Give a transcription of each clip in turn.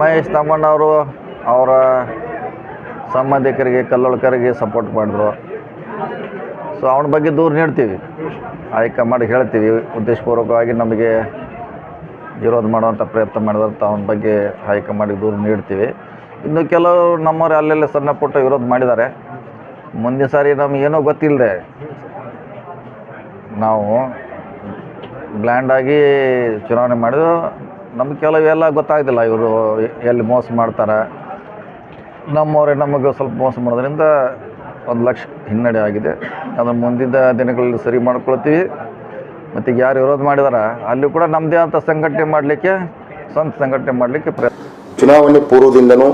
ಮಹೇಶ್ ತಮ್ಮಣ್ಣವರು ಅವರ ಸಂಬಂಧಿಕರಿಗೆ, ಕಲ್ಲೊಳಕರಿಗೆ ಸಪೋರ್ಟ್ ಮಾಡಿದ್ರು. ಸೊ ಅವನ ಬಗ್ಗೆ ದೂರು ನೀಡ್ತೀವಿ. ಮಾಡಿ ಹೇಳ್ತೀವಿ, ಉದ್ದೇಶಪೂರ್ವಕವಾಗಿ ನಮಗೆ ವಿರೋಧ ಮಾಡುವಂಥ ಪ್ರಯತ್ನ ಮಾಡಿದಂಥ ಅವನ ಬಗ್ಗೆ ಹೈಕಮಾಂಡಿಗೆ ದೂರು ನೀಡ್ತೀವಿ. ಇನ್ನು ಕೆಲವರು ನಮ್ಮವ್ರು ಅಲ್ಲೆಲ್ಲ ಸಣ್ಣ ಪುಟ್ಟ ವಿರೋಧ ಮಾಡಿದ್ದಾರೆ. ಮುಂದಿನ ಸಾರಿ ನಮಗೇನೋ ಗೊತ್ತಿಲ್ಲದೆ ನಾವು ಬ್ಲ್ಯಾಂಡಾಗಿ ಚುನಾವಣೆ ಮಾಡಿದ್ರು ನಮ್ಗೆ ಕೆಲವೆಲ್ಲ ಗೊತ್ತಾಗ್ತಿಲ್ಲ ಇವರು ಎಲ್ಲಿ ಮೋಸ ಮಾಡ್ತಾರೆ. ನಮ್ಮವರೇ ನಮಗೆ ಸ್ವಲ್ಪ ಮೋಸ ಮಾಡೋದ್ರಿಂದ ಒಂದು ಲಕ್ಷ ಹಿನ್ನಡೆ ಆಗಿದೆ. ಅದನ್ನು ಮುಂದಿನ ದಿನಗಳಲ್ಲಿ ಸರಿ ಮಾಡ್ಕೊಳ್ತೀವಿ. ಮತ್ತು ಯಾರು ವಿರೋಧ ಮಾಡಿದಾರ, ಅಲ್ಲಿ ಕೂಡ ನಮ್ಮದೇ ಅಂತ ಸಂಘಟನೆ ಮಾಡಲಿಕ್ಕೆ, ಸ್ವಂತ ಸಂಘಟನೆ ಮಾಡಲಿಕ್ಕೆ ಪ್ರಯತ್ನ. ಚುನಾವಣೆ ಪೂರ್ವದಿಂದನೂ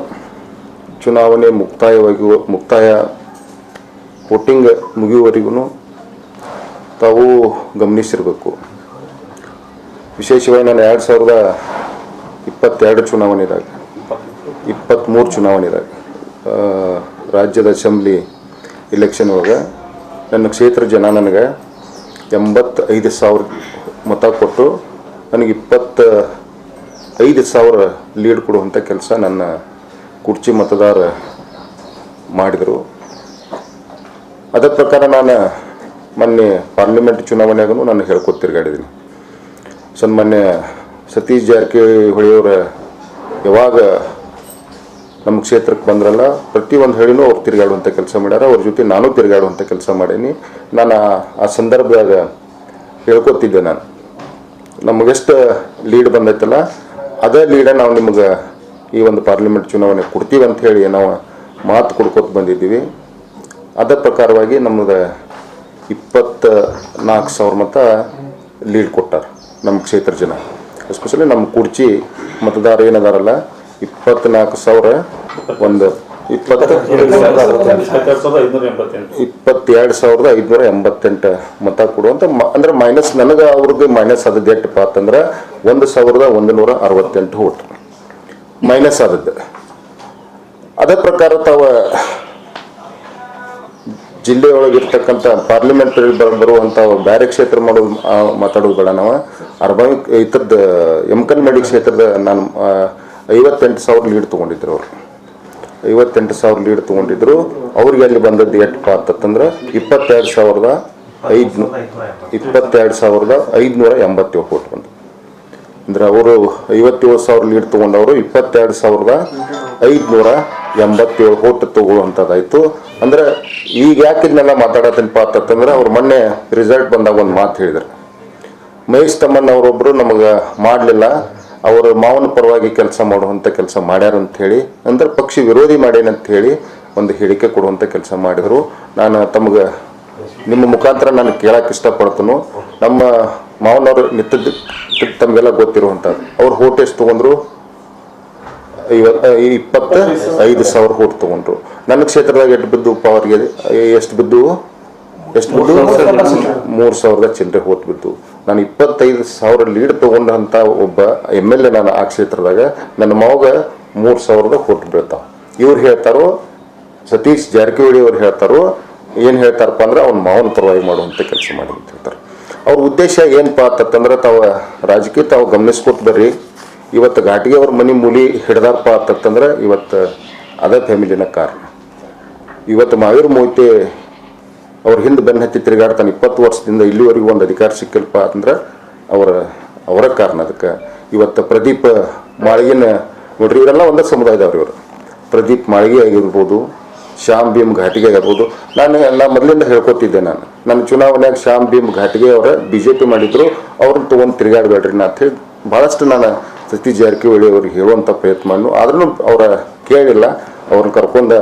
ಚುನಾವಣೆ ಮುಕ್ತಾಯವಾಗಿ ಮುಕ್ತಾಯ ವೋಟಿಂಗ್ ಮುಗಿಯುವವರೆಗೂ ತಾವು ಗಮನಿಸಿರಬೇಕು. ವಿಶೇಷವಾಗಿ ನಾನು ಎರಡು ಸಾವಿರದ ಇಪ್ಪತ್ತೆರಡು ಚುನಾವಣೆದಾಗ ಇಪ್ಪತ್ತ್ಮೂರು ಚುನಾವಣೆದಾಗ ರಾಜ್ಯದ ಅಸೆಂಬ್ಲಿ ಇಲೆಕ್ಷನ್ ಒಳಗೆ ನನ್ನ ಕ್ಷೇತ್ರ ಜನ ನನಗೆ ಎಂಬತ್ತೈದು ಸಾವಿರ ಮತ ಕೊಟ್ಟು ನನಗೆ ಇಪ್ಪತ್ತ ಐದು ಸಾವಿರ ಲೀಡ್ ಕೊಡುವಂಥ ಕೆಲಸ ನನ್ನ ಕುರ್ಚಿ ಮತದಾರ ಮಾಡಿದರು. ಅದರ ಪ್ರಕಾರ ನಾನು ಮೊನ್ನೆ ಪಾರ್ಲಿಮೆಂಟ್ ಚುನಾವಣೆಯಾಗೂ ನಾನು ಹೇಳ್ಕೊತ ತಿರ್ಗಾಡಿದ್ದೀನಿ ಸನ್ಮಾನ್ಯ ಸತೀಶ್ ಜಾರಕಿಹೊಳಿಯವರ ಯಾವಾಗ ನಮ್ಮ ಕ್ಷೇತ್ರಕ್ಕೆ ಬಂದ್ರಲ್ಲ, ಪ್ರತಿಯೊಂದು ಹೇಳಿನೂ ಅವ್ರು ತಿರುಗಾಡುವಂಥ ಕೆಲಸ ಮಾಡ್ಯಾರ, ಅವ್ರ ಜೊತೆ ನಾನು ತಿರುಗಾಡುವಂಥ ಕೆಲಸ ಮಾಡೀನಿ. ನಾನು ಆ- ಆ ಸಂದರ್ಭದಾಗ ಹೇಳ್ಕೊತಿದ್ದೆ ನಾನು. ನಮಗೆಷ್ಟು ಲೀಡ್ ಬಂದೈತಲ್ಲ, ಅದೇ ಲೀಡ ನಾವು ನಿಮಗೆ ಈ ಒಂದು ಪಾರ್ಲಿಮೆಂಟ್ ಚುನಾವಣೆ ಕೊಡ್ತೀವಿ ಅಂತ ಹೇಳಿ ನಾವು ಮಾತು ಕೊಡ್ಕೊತ ಬಂದಿದ್ದೀವಿ. ಅದರ ಪ್ರಕಾರವಾಗಿ ನಮ್ಮದು ಇಪ್ಪತ್ತ ನಾಲ್ಕು ಸಾವಿರ ಮತ ಲೀಡ್ ಕೊಟ್ಟಾರ. ನಮ್ಮ ಕ್ಷೇತ್ರ ಜನ. ಎಸ್ಪೆಷಲಿ ನಮ್ಮ ಕುರ್ಚಿ ಮತದಾರ ಏನದಾರಲ್ಲ, ಇಪ್ಪತ್ನಾಲ್ಕು ಸಾವಿರ ಒಂದು ಇಪ್ಪತ್ತು ಇಪ್ಪತ್ತೆರಡು ಸಾವಿರದ ಐದುನೂರ ಎಂಬತ್ತೆಂಟು ಮತ ಕೊಡುವಂತ ಮ- ಅಂದ್ರೆ ಮೈನಸ್ ನನಗೆ ಅವ್ರದ್ದು ಮೈನಸ್ ಆದದ್ದು ಎಷ್ಟಪ್ಪ ಅಂತಂದ್ರೆ ಒಂದು ಸಾವಿರದ ಒಂದು ನೂರ ಅರವತ್ತೆಂಟು ಓಟ್ ಮೈನಸ್ ಆದದ್ದು. ಅದ ಪ್ರಕಾರ ತಾವ ಜಿಲ್ಲೆಯೊಳಗಿರ್ತಕ್ಕಂಥ ಪಾರ್ಲಿಮೆಂಟ್ ಬರುವಂಥ ಬ್ಯಾರೆ ಕ್ಷೇತ್ರ ಮಾಡೋದು ಮಾತಾಡೋದು ಬೇಡ ನಾವು. ಅರ್ಬನ್ ಇತರದ ಎಮ್ಕನ್ಮಡಿ ಕ್ಷೇತ್ರದ ನಾನು ಐವತ್ತೆಂಟು ಸಾವಿರ ಲೀಡ್ ತೊಗೊಂಡಿದ್ರು ಅವರು. ಐವತ್ತೆಂಟು ಸಾವಿರ ಲೀಡ್ ತೊಗೊಂಡಿದ್ರು. ಅವ್ರಿಗೆ ಅಲ್ಲಿ ಬಂದದ್ದು ಎಷ್ಟಪ್ಪ ಅಂತಂದ್ರೆ ಇಪ್ಪತ್ತೆರಡು ಸಾವಿರದ ಐದ್ನೂ, ಇಪ್ಪತ್ತೆರಡು ಸಾವಿರದ ಐದುನೂರ ಎಂಬತ್ತೇಳು ಕೋಟಿ ಬಂತು. ಅಂದ್ರೆ ಅವರು ಐವತ್ತೇಳು ಸಾವಿರ ಲೀಡ್ ತೊಗೊಂಡವರು ಇಪ್ಪತ್ತೆರಡು ಸಾವಿರದ ಐದುನೂರ ಎಂಬತ್ತೇಳು ಕೋಟಿ ತಗೊಳ್ಳುವಂಥದ್ದಾಯ್ತು ಅಂದ್ರೆ ಈಗ ಯಾಕೆ ಇದನ್ನೆಲ್ಲ ಮಾತಾಡತ್ತೇನಪ್ಪ ಅಂತಂದ್ರೆ ಅವ್ರು ಮೊನ್ನೆ ರಿಸಲ್ಟ್ ಬಂದಾಗ ಒಂದು ಮಾತು ಹೇಳಿದ್ರು. ಮಹೇಶ್ ತಮ್ಮನ್ ಅವರೊಬ್ಬರು ನಮಗೆ ಮಾಡಲಿಲ್ಲ, ಅವರು ಮಾವನ ಪರವಾಗಿ ಕೆಲಸ ಮಾಡುವಂಥ ಕೆಲಸ ಮಾಡ್ಯಾರ ಅಂತ ಹೇಳಿ, ಅಂದ್ರೆ ಪಕ್ಷಿ ವಿರೋಧಿ ಮಾಡೇನಂತ ಹೇಳಿ ಒಂದು ಹೇಳಿಕೆ ಕೊಡುವಂಥ ಕೆಲಸ ಮಾಡಿದರು. ನಾನು ತಮಗೆ ನಿಮ್ಮ ಮುಖಾಂತರ ನಾನು ಕೇಳಕ್ಕೆ ಇಷ್ಟಪಡ್ತೇನೆ. ನಮ್ಮ ಮಾವನವರು ನಿತ್ಯ ತಮಗೆಲ್ಲ ಗೊತ್ತಿರುವಂಥದ್ದು ಅವ್ರು ಹೋಟೆಸ್ಟ್ ತೊಗೊಂಡ್ರು. ಐವತ್ತು ಇಪ್ಪತ್ತ ಐದು ಸಾವಿರ ಕೋಟಿ ತೊಗೊಂಡ್ರು. ನನ್ನ ಕ್ಷೇತ್ರದಾಗ ಎಷ್ಟು ಬಿದ್ದು ಅವ್ರಿಗೆ ಎಷ್ಟು ಬಿದ್ದು? ಎಷ್ಟು ಬಿದ್ದು? ಮೂರು ಸಾವಿರದ ಚಿಲ್ಲರೆ. ಹೋತ್ ಬಿದ್ದು. ನಾನು ಇಪ್ಪತ್ತೈದು ಸಾವಿರ ಲೀಡ್ ತಗೊಂಡಂತ ಒಬ್ಬ ಎಂ ಎಲ್ ಎ ನಾನು ಆ ಕ್ಷೇತ್ರದಾಗ. ನನ್ನ ಮಗ ಮೂರು ಸಾವಿರದ ಹೋಟ್ ಬೀಳ್ತಾವ. ಇವ್ರು ಹೇಳ್ತಾರೋ ಸತೀಶ್ ಜಾರಕಿಹೊಳಿ ಅವ್ರು ಹೇಳ್ತಾರೋ ಏನು ಹೇಳ್ತಾರಪ್ಪ ಅಂದ್ರೆ ಅವ್ನ ಮಾವನ ಪರವಾಗಿ ಮಾಡುವಂಥ ಕೆಲಸ ಮಾಡಿ ಅಂತ ಹೇಳ್ತಾರೆ. ಅವ್ರ ಉದ್ದೇಶ ಏನಪ್ಪ ಅಂತಂದ್ರೆ ತಾವು ರಾಜಕೀಯ ತಾವು ಗಮನಿಸ್ಕೊತ ಬರ್ರಿ. ಇವತ್ತು ಘಾಟಿಗೆ ಅವ್ರ ಮನೆ ಮೂಲಿ ಹಿಡ್ದಾರಪ್ಪ ಅಂತಂದ್ರೆ ಇವತ್ತು ಅದೇ ಫ್ಯಾಮಿಲಿನ ಕಾರಣ. ಇವತ್ತು ಮಾವೀರ್ ಮೋಹಿತೆ ಅವ್ರ ಹಿಂದೆ ಬೆನ್ನ ಹತ್ತಿ ತಿರುಗಾಡ್ತಾನೆ ಇಪ್ಪತ್ತು ವರ್ಷದಿಂದ ಇಲ್ಲಿವರೆಗೂ ಒಂದು ಅಧಿಕಾರ ಸಿಕ್ಕಿಲ್ಪ ಅಂದ್ರೆ ಅವರ ಅವರ ಕಾರಣ ಅದಕ್ಕೆ. ಇವತ್ತು ಪ್ರದೀಪ್ ಮಾಳಿಗಿನ ನೋಡ್ರಿ, ಇವರೆಲ್ಲ ಒಂದೇ ಸಮುದಾಯದವ್ರು ಇವರು. ಪ್ರದೀಪ್ ಮಾಳಿಗೆ ಆಗಿರ್ಬೋದು, ಶ್ಯಾಮ್ ಭೀಮ್ ಘಾಟಿಗೆ ಆಗಿರ್ಬೋದು. ನಾನು ಎಲ್ಲ ಮೊದಲಿಂದ ಹೇಳ್ಕೊತಿದ್ದೆ ನಾನು. ನನ್ನ ಚುನಾವಣೆಯಾಗ ಶ್ಯಾಮ್ ಭೀಮ್ ಘಾಟಿಗೆ ಅವರ ಬಿ ಜೆ ಪಿ ಮಾಡಿದ್ರು, ಅವ್ರನ್ನ ತೊಗೊಂಡು ತಿರುಗಾಡಬೇಡ್ರಿ ನಾ ಅಂತ ಹೇಳಿ ಭಾಳಷ್ಟು ನಾನು ಸತೀಶ್ ಜಾರಕಿಹೊಳಿ ಅವ್ರಿಗೆ ಹೇಳುವಂಥ ಪ್ರಯತ್ನ ಮಾಡಿ ಆದ್ರೂ ಅವರ ಕೇಳಿಲ್ಲ. ಅವ್ರನ್ನ ಕರ್ಕೊಂಡು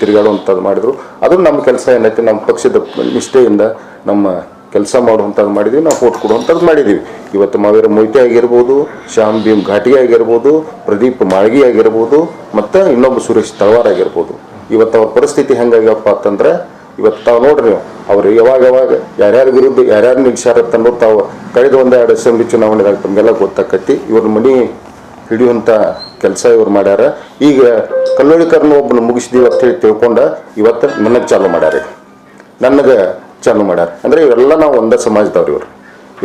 ತಿರುಗಾಡುವಂಥದ್ದು ಮಾಡಿದ್ರು. ಅದು ನಮ್ಮ ಕೆಲಸ ಏನೈತೆ, ನಮ್ಮ ಪಕ್ಷದ ನಿಷ್ಠೆಯಿಂದ ನಮ್ಮ ಕೆಲಸ ಮಾಡುವಂಥದ್ದು ಮಾಡಿದ್ವಿ. ನಾವು ಓಟ್ ಕೊಡುವಂಥದ್ದು ಮಾಡಿದ್ದೀವಿ ಇವತ್ತು ಮಾವೀರ ಮೊಯ್ತೆ ಆಗಿರ್ಬೋದು, ಶ್ಯಾಮ್ ಭೀಮ್ ಘಾಟಿ ಆಗಿರ್ಬೋದು, ಪ್ರದೀಪ್ ಮಾಳ್ಗಿ ಆಗಿರ್ಬೋದು, ಮತ್ತು ಇನ್ನೊಬ್ಬ ಸುರೇಶ್ ತಳವಾರ್ ಆಗಿರ್ಬೋದು. ಇವತ್ತು ಅವ್ರ ಪರಿಸ್ಥಿತಿ ಹೆಂಗಾಗ್ಯಪ್ಪ ಅಂತಂದ್ರೆ, ಇವತ್ತು ತಾವು ನೋಡ್ರಿ ನೀವು ಅವ್ರು ಯಾವಾಗ ಯಾವಾಗ ಯಾರ್ಯಾರ ವಿರುದ್ಧ ಯಾರ್ಯಾರು ನಿಲ್ಸ್ಯಾರ ಅನ್ನೋದು ತಾವು ಕಳೆದ ಒಂದೆರಡು ಅಸೆಂಬ್ಲಿ ಚುನಾವಣೆದಾಗ ತಮಗೆಲ್ಲ ಗೊತ್ತಾಕತಿ ಇವ್ರ ಮನಿ ಹಿಡಿಯುವಂಥ ಕೆಲಸ ಇವ್ರು ಮಾಡ್ಯಾರ. ಈಗ ಕಲ್ಲೋಳಿಕರ್ನ ಒಬ್ಬನ ಮುಗಿಸಿದೀವಿ ಅಂತ ಹೇಳಿ ತಿಳ್ಕೊಂಡ ಇವತ್ತು ನನಗೆ ಚಾಲು ಮಾಡ್ಯಾರ ನನಗೆ ಚಾಲು ಮಾಡ್ಯಾರ. ಅಂದ್ರೆ ಇವರೆಲ್ಲ ನಾವು ಒಂದೇ ಸಮಾಜದವ್ರು ಇವರು.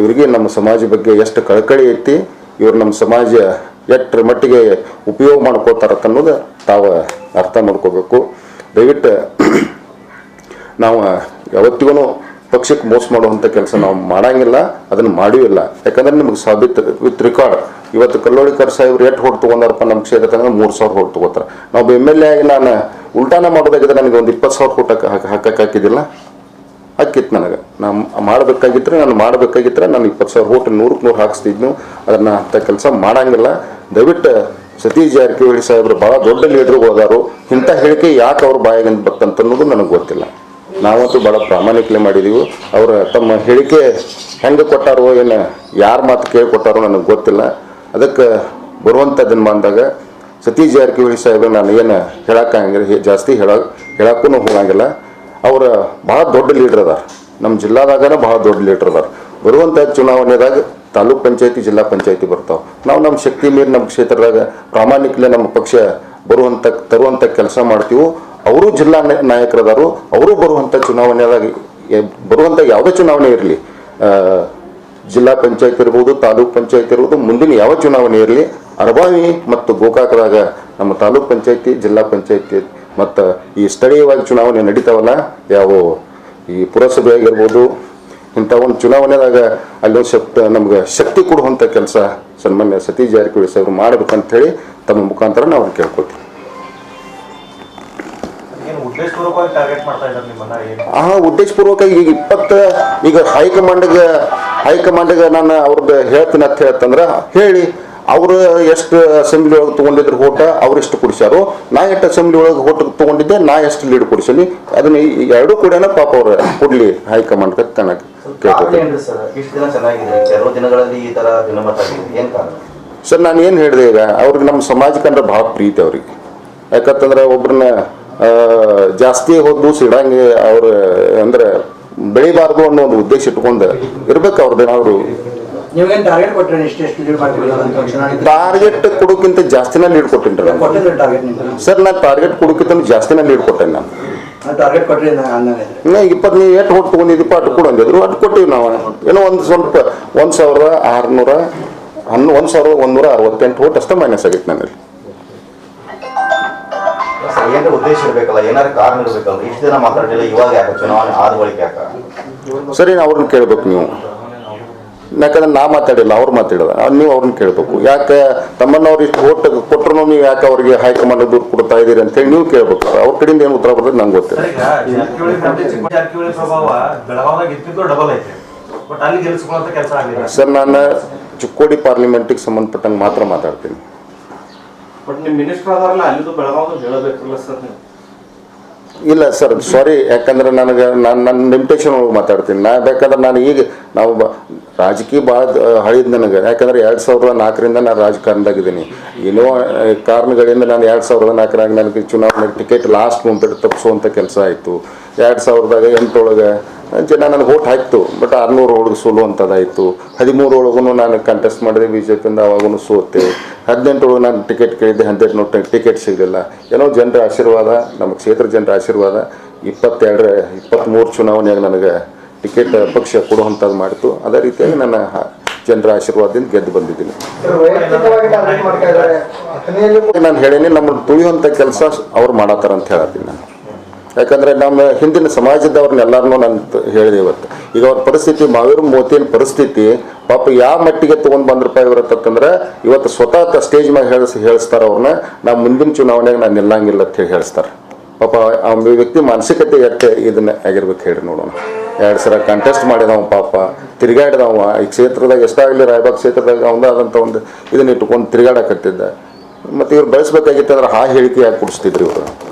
ಇವರಿಗೆ ನಮ್ಮ ಸಮಾಜ ಬಗ್ಗೆ ಎಷ್ಟು ಕಳಕಳಿ ಐತಿ, ಇವ್ರು ನಮ್ಮ ಸಮಾಜ ಎಷ್ಟರ ಮಟ್ಟಿಗೆ ಉಪಯೋಗ ಮಾಡ್ಕೋತಾರತ್ತ ಅನ್ನೋದು ತಾವು ಅರ್ಥ ಮಾಡ್ಕೋಬೇಕು. ದಯವಿಟ್ಟು ನಾವು ಯಾವತ್ತಿಗೂ ಪಕ್ಷಕ್ಕೆ ಮೋಸ ಮಾಡುವಂಥ ಕೆಲಸ ನಾವು ಮಾಡಂಗಿಲ್ಲ, ಅದನ್ನು ಮಾಡಿಯೂ ಇಲ್ಲ. ಯಾಕಂದ್ರೆ ನಿಮ್ಗೆ ಸಾಬೀತ್ ವಿತ್ ರಿಕಾರ್ಡ್. ಇವತ್ತು ಕಲ್ಲೋಳಿಕರ್ ಸಾಹೇಬ್ರು ಎಷ್ಟು ಹೊಟ್ಟು ತೊಗೊಂಡಾರಪ್ಪ ನಮ್ಮ ಕ್ಷೇತ್ರದಾಗ ಮೂರು ಸಾವಿರ ಹೊಟ್ಟು ತೊಗೋತಾರೆ. ನಾವು ಎಂ ಎಲ್ ಎ ಆಗಿ ನಾನು ಉಲ್ಟಾನ ಮಾಡೋದಾಗಿದ್ರೆ ನನಗೆ ಒಂದು ಇಪ್ಪತ್ತು ಸಾವಿರ ಕೊಟ್ಟ ಹಾಕಿ ಹಾಕಕ್ಕೆ ಹಾಕಿದ್ದಿಲ್ಲ. ಹಾಕಿತ್ತು ನನಗೆ. ನಾನು ಮಾಡಬೇಕಾಗಿದ್ರೆ ನಾನು ಮಾಡಬೇಕಾಗಿದ್ರೆ ನಾನು ಇಪ್ಪತ್ತು ಸಾವಿರ ಹೋಟೆಲ್ ನೂರಕ್ಕೆ ನೂರು ಹಾಕಿಸ್ತಿದ್ನು. ಅದನ್ನು ಅಂಥ ಕೆಲಸ ಮಾಡಂಗಿಲ್ಲ. ದಯವಿಟ್ಟು ಸತೀಶ್ ಜಾರಕಿಹೊಳಿ ಸಾಹೇಬ್ರು ಭಾಳ ದೊಡ್ಡ ಲೀಡ್ರಿಗೆ ಹೋದಾರು. ಇಂಥ ಹೇಳಿಕೆ ಯಾಕೆ ಅವ್ರ ಬಾಯಾಗಿಂದ ಬತ್ತಂತ ಅನ್ನೋದು ನನಗೆ ಗೊತ್ತಿಲ್ಲ. ನಾವಂತೂ ಭಾಳ ಪ್ರಾಮಾಣಿಕಲೆ ಮಾಡಿದೀವಿ. ಅವರು ತಮ್ಮ ಹೇಳಿಕೆ ಹೆಂಗೆ ಕೊಟ್ಟಾರೋ ಏನು, ಯಾರು ಮಾತು ಕೇಳಿ ಕೊಟ್ಟಾರೋ ನನಗೆ ಗೊತ್ತಿಲ್ಲ. ಅದಕ್ಕೆ ಬರುವಂಥ ದಿನಮಾನದಾಗ ಸತೀಶ್ ಜಾರಕಿಹೊಳಿ ಸಾಹೇಬ್ರು ನಾನು ಏನು ಹೇಳೋಕ್ಕಾಗಂಗಿಲ್ಲ ಜಾಸ್ತಿ ಹೇಳ ಹೇಳಕ್ಕೂ ಹೋಗಂಗಿಲ್ಲ. ಅವರು ಭಾಳ ದೊಡ್ಡ ಲೀಡ್ರ್ ಅದಾರ. ನಮ್ಮ ಜಿಲ್ಲಾದಾಗನೇ ಭಾಳ ದೊಡ್ಡ ಲೀಡ್ರ್ ಅದಾರ. ಬರುವಂಥ ಚುನಾವಣೆದಾಗ ತಾಲೂಕ್ ಪಂಚಾಯತಿ, ಜಿಲ್ಲಾ ಪಂಚಾಯತಿ ಬರ್ತಾವೆ. ನಾವು ನಮ್ಮ ಶಕ್ತಿ ಮೀರಿ ನಮ್ಮ ಕ್ಷೇತ್ರದಾಗ ಪ್ರಾಮಾಣಿಕಲೆ ನಮ್ಮ ಪಕ್ಷ ಬರುವಂಥ ತರುವಂಥ ಕೆಲಸ ಮಾಡ್ತೀವಿ ಅವರು ಜಿಲ್ಲಾ ನಾಯಕರದಾರು ಅವರು ಬರುವಂಥ ಚುನಾವಣೆದಾಗ ಬರುವಂಥ ಯಾವುದೇ ಚುನಾವಣೆ ಇರಲಿ. ಜಿಲ್ಲಾ ಪಂಚಾಯತ್ ಇರ್ಬೋದು, ತಾಲೂಕ್ ಪಂಚಾಯತ್ ಇರ್ಬೋದು, ಮುಂದಿನ ಯಾವ ಚುನಾವಣೆ ಇರಲಿ, ಅರಬಾವಿ ಮತ್ತು ಗೋಕಾಕದಾಗ ನಮ್ಮ ತಾಲೂಕ್ ಪಂಚಾಯತಿ, ಜಿಲ್ಲಾ ಪಂಚಾಯತಿ ಮತ್ತು ಈ ಸ್ಥಳೀಯವಾಗಿ ಚುನಾವಣೆ ನಡೀತಾವಲ್ಲ, ಯಾವ ಈ ಪುರಸಭೆ ಆಗಿರ್ಬೋದು ಇಂಥ ಒಂದು ಚುನಾವಣೆದಾಗ ಅಲ್ಲಿ ಶಕ್ತ, ನಮ್ಗೆ ಶಕ್ತಿ ಕೊಡುವಂಥ ಕೆಲಸ ಸನ್ಮಾನ್ಯ ಸತೀಶ್ ಜಾರಕಿಹೊಳಿ ಸರ್ ಮಾಡ್ಬೇಕಂತ ಹೇಳಿ ತಮ್ಮ ಮುಖಾಂತರ ನಾವು ಕೇಳ್ಕೊತೀವಿ ಆ ಉದ್ದೇಶಪೂರ್ವಕ ಈಗ ಇಪ್ಪತ್ತ ಈಗ ಹೈಕಮಾಂಡ್ಗೆ ಹೈಕಮಾಂಡ್ಗೆ ನಾನು ಅವ್ರದ್ದು ಹೇಳ್ತೀನಿ ಅಂತ ಹೇಳ್ತಂದ್ರೆ ಹೇಳಿ ಅವರು ಎಷ್ಟು ಅಸೆಂಬ್ಲಿ ಒಳಗೆ ತೊಗೊಂಡಿದ್ರು ಓಟ ಅವ್ರು ಎಷ್ಟು ಕುಡಿಸ್ಯಾರು. ನಾ ಎಷ್ಟು ಅಸೆಂಬ್ಲಿ ಒಳಗೆ ಓಟ್ ತೊಗೊಂಡಿದ್ದೆ ನಾ ಎಷ್ಟು ಲೀಡ್ ಕುಡಿಸೀನಿ ಅದನ್ನ ಎರಡೂ ಕೂಡ ಪಾಪ ಅವ್ರು ಕೊಡ್ಲಿ ಹೈಕಮಾಂಡ್ ತನಕ ಕೇಳ್ತಾರೆ ಸರ್? ನಾನು ಏನು ಹೇಳಿದೆ ಈಗ ಅವ್ರಿಗೆ ನಮ್ಮ ಸಮಾಜಕ್ಕೆ ಅಂದ್ರೆ ಭಾಳ ಪ್ರೀತಿ ಅವ್ರಿಗೆ. ಯಾಕಂತಂದ್ರೆ ಒಬ್ರನ್ನ ಆ, ಜಾಸ್ತಿ ಹೋದ್ಲು ಸಿಡಂಗೆ ಅವ್ರ ಅಂದ್ರೆ ಬೆಳಿಬಾರ್ದು ಅನ್ನೋ ಒಂದು ಉದ್ದೇಶ ಇಟ್ಕೊಂಡು ಇರ್ಬೇಕು ಅವ್ರದ್ದು ಅವರು. ಟಾರ್ಗೆಟ್ ಕೊಡೋಕ್ಕಿಂತ ಜಾಸ್ತಿನ ಲೀಡ್ ಕೊಟ್ಟಿನಿ ಸರ್ ನಾನು ಟಾರ್ಗೆಟ್ ಕೊಡೋಕ್ಕಿಂತ ಜಾಸ್ತಿನ ಲೀಡ್ ಕೊಟ್ಟೇನೆ ನಾನು. ಇಪ್ಪತ್ತು ನೀವು ಎಷ್ಟು ಹೊಟ್ಟು ತೊಗೊಂಡಿದ್ದೀಪ ಅಟ್ಟು ಕೊಡು ಅಂದಿದ್ರು. ಅಟ್ಟು ಕೊಟ್ಟಿವಿ ನಾವು. ಏನೋ ಒಂದು ಸ್ವಲ್ಪ ಒಂದು ಸಾವಿರದ ಆರುನೂರ ಹನ್ನು ಒಂದು ಸಾವಿರದ ಒಂದೂರ ಅರವತ್ತೆಂಟು ಹೊಟ್ಟು ಅಷ್ಟೇ ಮೈನಸ್ ಆಗಿತ್ತು ಸರ್ ಏನಾರ ಉದ್ದೇಶ ಇರಬೇಕಲ್ಲ ಏನಾರ ಕಾರಣ ಇರ್ಬೇಕಲ್ಲ ಇಷ್ಟು ದಿನ ಮಾತಾಡಿಲ್ಲ ಇವಾಗ ಯಾಕ ಚುನಾವಣೆ ಆದ ಬಳಿಕ ಯಾಕ? ಸರಿ ಅವ್ರನ್ನ ಕೇಳ್ಬೇಕು ನೀವು. ಯಾಕಂದ್ರೆ ನಾ ಮಾತಾಡಿಲ್ಲ ಅವ್ರು ಮಾತಾಡಿದ ನೀವು ಅವ್ರನ್ನ ಕೇಳಬೇಕು. ಯಾಕೆ ತಮ್ಮನ್ನವ್ರು ಇಷ್ಟು ಓಟ್ ಕೊಟ್ಟರು ನೀವು ಯಾಕೆ ಅವ್ರಿಗೆ ಹೈಕಮಾಂಡ್ ದೂರು ಕೊಡ್ತಾ ಇದ್ದೀರಿ ಅಂತೇಳಿ ನೀವು ಕೇಳ್ಬೇಕು. ಅವ್ರ ಕಡೆಯಿಂದ ಏನು ಉತ್ತರ ಬರ್ತದೆ ನಂಗೆ ಗೊತ್ತಿಲ್ಲ. ಸರ್ ನಾನು ಚಿಕ್ಕೋಡಿ ಪಾರ್ಲಿಮೆಂಟಿಗೆ ಸಂಬಂಧಪಟ್ಟಂಗೆ ಮಾತ್ರ ಮಾತಾಡ್ತೀನಿ. ಇಲ್ಲ ಸರ್ ಸಾರಿ ಯಾಕಂದ್ರೆ ನನಗೆ ನಾನು ನನ್ನ ಲಿಮಿಟೇಷನ್ ಒಳಗೆ ಮಾತಾಡ್ತೀನಿ. ನಾ ಬೇಕಾದ್ರೆ ನಾನು ಈಗ ನಾವು ರಾಜಕೀಯ ಭಾಳ ಹಳಿದ್ ನನಗೆ. ಯಾಕಂದ್ರೆ ಎರಡು ಸಾವಿರದ ನಾಲ್ಕರಿಂದ ನಾನು ರಾಜಕಾರಣದಾಗಿದ್ದೀನಿ ಏನೋ ಕಾರಣಗಳಿಂದ ನಾನು ಎರಡು ಸಾವಿರದ ನಾಲ್ಕರಾಗ ನನಗೆ ಚುನಾವಣೆ ಟಿಕೆಟ್ ಲಾಸ್ಟ್ ಮೂಮೆಂಟ್ ತಪ್ಪಿಸುವಂಥ ಕೆಲಸ ಆಯಿತು. ಎರಡು ಸಾವಿರದಾಗ ಎಂಟೊಳಗೆ ಜನ ನನಗೆ ಓಟ್ ಹಾಕ್ತು. ಬಟ್ ಆರುನೂರು ಒಳಗೆ ಸೋಲುವಂಥದ್ದಾಯಿತು ಹದಿಮೂರು ಒಳಗೂ ನಾನು ಕಂಟೆಸ್ಟ್ ಮಾಡಿದೆ ಬಿ ಜೆ ಪಿಯಿಂದ ಅವಾಗೂ ಸೋತೆ. ಹದಿನೆಂಟರೊಳಗೆ ನಾನು ಟಿಕೆಟ್ ಕೇಳಿದ್ದೆ, ಹದಿನೆಂಟು ಟಿಕೆಟ್ ಸಿಗಲಿಲ್ಲ. ಏನೋ ಜನರ ಆಶೀರ್ವಾದ, ನಮ್ಮ ಕ್ಷೇತ್ರ ಜನರ ಆಶೀರ್ವಾದ, ಇಪ್ಪತ್ತೆರಡರ ಇಪ್ಪತ್ತ್ಮೂರು ಚುನಾವಣೆಯಾಗ ನನಗೆ ಟಿಕೆಟ್ ಪಕ್ಷ ಕೊಡುವಂಥದ್ದು ಮಾಡಿತು. ಅದೇ ರೀತಿಯಾಗಿ ನನ್ನ ಜನರ ಆಶೀರ್ವಾದದಿಂದ ಗೆದ್ದು ಬಂದಿದ್ದೀನಿ. ನಾನು ಹೇಳೀನಿ, ನಮ್ಮನ್ನು ತುಳಿಯುವಂಥ ಕೆಲಸ ಅವ್ರು ಮಾಡತ್ತಾರಂತ ಹೇಳತ್ತೀನಿ ನಾನು. ಯಾಕಂದ್ರೆ ನಮ್ಮ ಹಿಂದಿನ ಸಮಾಜದವ್ರನ್ನೆಲ್ಲರನ್ನೂ ನಾನು ಹೇಳಿದೆ ಇವತ್ತು. ಈಗ ಅವ್ರ ಪರಿಸ್ಥಿತಿ, ಮಾವೀರ ಮೋತಿನ ಪರಿಸ್ಥಿತಿ, ಪಾಪ ಯಾವ ಮಟ್ಟಿಗೆ ತೊಗೊಂಡು ಬಂದ್ರಪ್ಪ ಇವ್ರತ್ತಂದ್ರೆ ಇವತ್ತು ಸ್ವತಃ ಸ್ಟೇಜ್ ಮ್ಯಾಗ ಹೇಳಿಸ್, ಹೇಳಿಸ್ತಾರೆ ಅವ್ರನ್ನ ನಾ ಮುಂದಿನ ಚುನಾವಣೆಗೆ ನಾನು ನಿಲ್ಲಂಗಿಲ್ಲ ಅಂತ ಹೇಳಿ ಹೇಳಿಸ್ತಾರೆ. ಪಾಪ ಆ ವ್ಯಕ್ತಿ ಮಾನಸಿಕತೆ ಎಟ್ಟೆ ಇದನ್ನ ಆಗಿರ್ಬೇಕು ಹೇಳಿ ನೋಡೋಣ. ಎರಡು ಸಲ ಕಂಟೆಸ್ಟ್ ಮಾಡಿದವ ಪಾಪ, ತಿರುಗಾಡಿದವ, ಈ ಕ್ಷೇತ್ರದಾಗ ಎಷ್ಟಾಗಲಿ ರಾಯಬಾಗ್ ಕ್ಷೇತ್ರದಾಗ ಒಂದಾದಂಥ ಒಂದು ಇದನ್ನ ಇಟ್ಕೊಂಡು ತಿರುಗಾಡಕತ್ತಿದ್ದ. ಮತ್ತು ಇವ್ರು ಬೆಳೆಸ್ಬೇಕಾಗಿತ್ತು ಅಂದ್ರೆ ಆ ಹೇಳಿಕೆ ಯಾಕೆ ಕೊಡಿಸ್ತಿದ್ರು ಇವರು.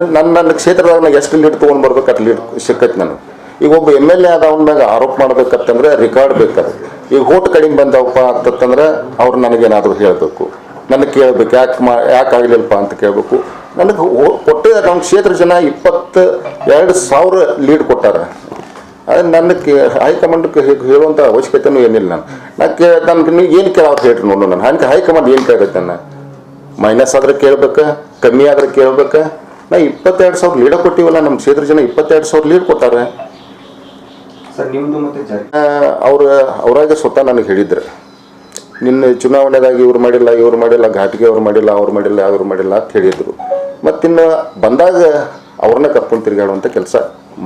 ನನ್ನ ನನ್ನ ಕ್ಷೇತ್ರದಾಗ ನಾ ಎಷ್ಟು ಲೀಡ್ ತೊಗೊಂಡು ಬರ್ಬೇಕು ಲೀಡ್ ಸಿಕ್ಕೈತೆ ನನಗೆ. ಈಗ ಒಬ್ಬ ಎಂ ಎಲ್ ಎ ಆದವನ ಮ್ಯಾಗ ಆರೋಪ ಮಾಡ್ಬೇಕಂತಂದ್ರೆ ರೆಕಾರ್ಡ್ ಬೇಕಾದ್ರೆ ಈಗ ಓಟ್ ಕಡಿಮೆ ಬಂದವಪ್ಪ ಅಂತಂದ್ರೆ ಅವ್ರು ನನಗೇನಾದರೂ ಹೇಳಬೇಕು. ನನಗೆ ಕೇಳ್ಬೇಕು, ಯಾಕೆ ಮಾ, ಯಾಕೆ ಆಗಲಿಲ್ಲಪ್ಪ ಅಂತ ಕೇಳಬೇಕು. ನನಗೆ ಕೊಟ್ಟೆ ನಮ್ಮ ಕ್ಷೇತ್ರ ಜನ ಇಪ್ಪತ್ತು ಎರಡು ಸಾವಿರ ಲೀಡ್ ಕೊಟ್ಟಾರ. ಅದು ನನಗೆ ಹೈಕಮಾಂಡ್ಗೆ ಹೇಳುವಂಥ ಅವಶ್ಯಕತೆನೂ ಏನಿಲ್ಲ ನಾನು ನಾ ಕೇ ನನ್ಗೆ ನೀವು ಏನು ಕೇಳೋರು ಹೇಳ್ರಿ ನೋಡು ನಾನು. ಹಂಗೆ ಹೈಕಮಾಂಡ್ ಏನು ಕೇಳ್ಬೇಕು ನಾನು ಮೈನಸ್ ಆದ್ರೆ ಕೇಳ್ಬೇಕು, ಕಮ್ಮಿ ಆದ್ರೆ ಕೇಳ್ಬೇಕ ನಾ ಇಪ್ಪತ್ತೆರಡು ಸಾವಿರ ಲೀಡ ಕೊಟ್ಟಿವಲ್ಲ ನಮ್ಮ ಕ್ಷೇತ್ರ ಜನ ಇಪ್ಪತ್ತೆರಡು ಸಾವಿರ ಲೀಡ್ ಕೊಟ್ಟಾರೆ. ಅವ್ರ ಅವರಾಗ ಸ್ವತಃ ನನಗೆ ಹೇಳಿದ್ರೆ. ನಿನ್ನೆ ಚುನಾವಣೆಗಾಗಿ ಇವ್ರು ಮಾಡಿಲ್ಲ ಇವ್ರು ಮಾಡಿಲ್ಲ ಘಾಟಿಗೆ ಅವ್ರು ಮಾಡಿಲ್ಲ ಅವ್ರು ಮಾಡಿಲ್ಲ ಅವ್ರು ಮಾಡಿಲ್ಲ ಅಂತ ಹೇಳಿದರು. ಮತ್ತಿನ್ನು ಬಂದಾಗ ಅವ್ರನ್ನ ಕರ್ಕೊಂಡು ತಿರುಗಾಡುವಂಥ ಕೆಲಸ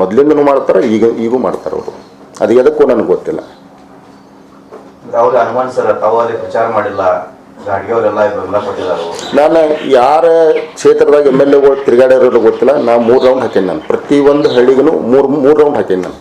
ಮೊದಲಿಂದನೂ ಮಾಡ್ತಾರೆ ಈಗ ಈಗೂ ಮಾಡ್ತಾರೆ ಅವರು. ಅದು ಎದಕ್ಕೂ ನನಗೆ ಗೊತ್ತಿಲ್ಲ. ಅವ್ರಿಗೆ ಸರ್ ತಾವು ಅಲ್ಲಿ ಪ್ರಚಾರ ಮಾಡಿಲ್ಲ. ನಾನು ಯಾರ ಕ್ಷೇತ್ರದಾಗ ಎಂ ಎಲ್ ಎಗಳು ತಿರುಗಾಡ್ಯಾರ ಗೊತ್ತಿಲ್ಲ. ನಾ ಮೂರು ರೌಂಡ್ ಹಾಕೀನಿ ನಾನು. ಪ್ರತಿ ಒಂದು ಹಳ್ಳಿಗೂ ಮೂರು ಮೂರು ರೌಂಡ್ ಹಾಕೀನಿ ನಾನು.